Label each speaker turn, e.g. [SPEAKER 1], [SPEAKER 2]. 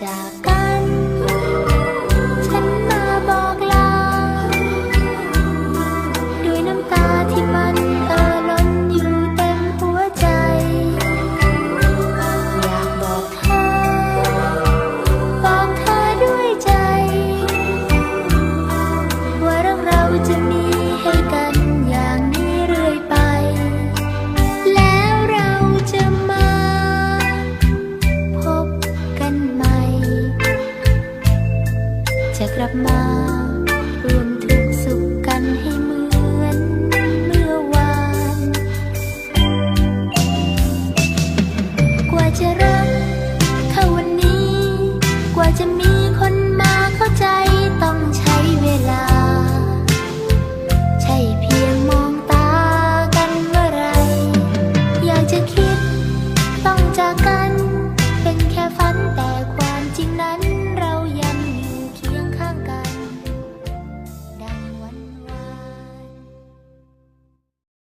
[SPEAKER 1] 家。 จะกลับมารวม